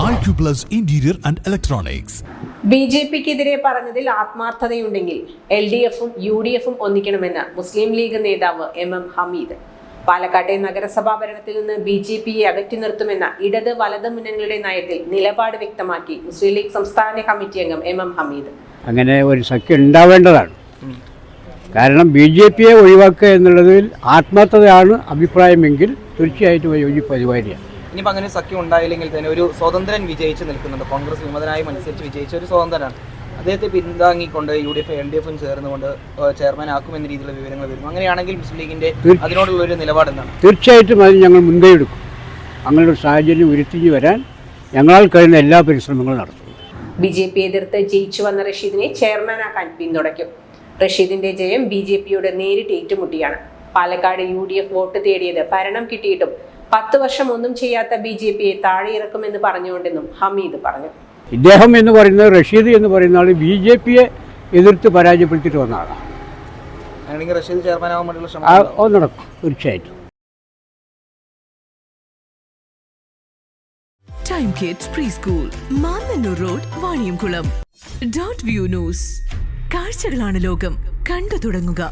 Acuplus interior and Electronics. B J പിക്കെതിരെ പറഞ്ഞതിൽ ആത്മാർത്ഥതയുണ്ടെങ്കിൽ എൽ ഡി എഫും യു ഡി എഫും ഒന്നിക്കണമെന്ന് മുസ്ലിം ലീഗ് നേതാവ് എം എം ഹമീദ്. പാലക്കാട്ടെ നഗരസഭാ ഭരണത്തിൽ നിന്ന് ബി ജെ പിയെ അകറ്റി നിർത്തുമെന്ന ഇടത് വലത് മുന്നണികളുടെ നയത്തിൽ നിലപാട് വ്യക്തമാക്കി മുസ്ലിം ലീഗ് സംസ്ഥാന കമ്മിറ്റി അംഗം എം എം ഹമീദ്. അങ്ങനെ ഒരു സഖ്യം ഉണ്ടാവേണ്ടതാണ്. കാരണം ബി ജെ പിയെ ഒഴിവാക്കുക എന്നുള്ളതിൽ ആത്മാർത്ഥതയാണ് അഭിപ്രായമെങ്കിൽ തീർച്ചയായിട്ടും പരിപാടിയാണ്. ഇനിയിപ്പോൾ അങ്ങനെ ഒരു സഖ്യം ഉണ്ടായില്ലെങ്കിൽ തന്നെ ഒരു സ്വതന്ത്രൻ വിജയിച്ച് നിൽക്കുന്നുണ്ട്. കോൺഗ്രസ് വിമതനായി മത്സരിച്ച് വിജയിച്ച ഒരു സ്വതന്ത്രനാണ്. അദ്ദേഹത്തെ പിന്താങ്ങിക്കൊണ്ട് U D F L D എഫും ചേർന്നുകൊണ്ട് ചെയർമാൻ ആക്കുമെന്ന രീതിയിലുള്ള വിവരങ്ങൾ വരും അങ്ങനെയാണെങ്കിൽ മുസ്ലിം ലീഗിന്റെ അതിനോടുള്ള ഒരു നിലപാട് എന്താണ്? തീർച്ചയായിട്ടും അതിന് ഞങ്ങൾ മുൻകൈ എടുക്കും. അങ്ങനെ ഒരു സാഹചര്യം ഉരുത്തിരിഞ്ഞു വരാൻ ഞങ്ങളാൽ കഴിയുന്ന എല്ലാ പരിശ്രമങ്ങളും നടത്തും. ബി ജെ പി എതിർത്ത് ജയിച്ചു വന്ന റഷീദിനെ ചെയർമാനാക്കാൻ പിന്തുണയ്ക്കും. റഷീദിന്റെ ജയം ബി ജെ പിയുടെ നേരിട്ട് ഏറ്റുമുട്ടിയാണ്. Palakkad U D F vote തേടിയത് ഭരണം കിട്ടിയിട്ടും പത്ത് വർഷം ഒന്നും ചെയ്യാത്ത ബി ജെ പിയെ താഴെയിറക്കുമെന്ന് പറഞ്ഞുകൊണ്ടെന്നും ഹമീദ് പറഞ്ഞു. ഇദ്ദേഹം എന്ന് പറയുന്നത് റഷീദ് എന്ന് പറയുന്ന ആൾ ബി ജെ പിയെ എതിർത്ത് പരാജയപ്പെടുത്തിയിട്ട് വന്ന ആളാണ്. റഷീദ് ചെയർമാൻ ആവാൻ വേണ്ടിയുള്ള ശ്രമം അത് നടക്കും തീർച്ചയായിട്ടും. Time Kids pre school Mannannur road Vaniyamkulam dot view news കാഴ്ചകളാണ് ലോകം. കണ്ടു തുടങ്ങുക.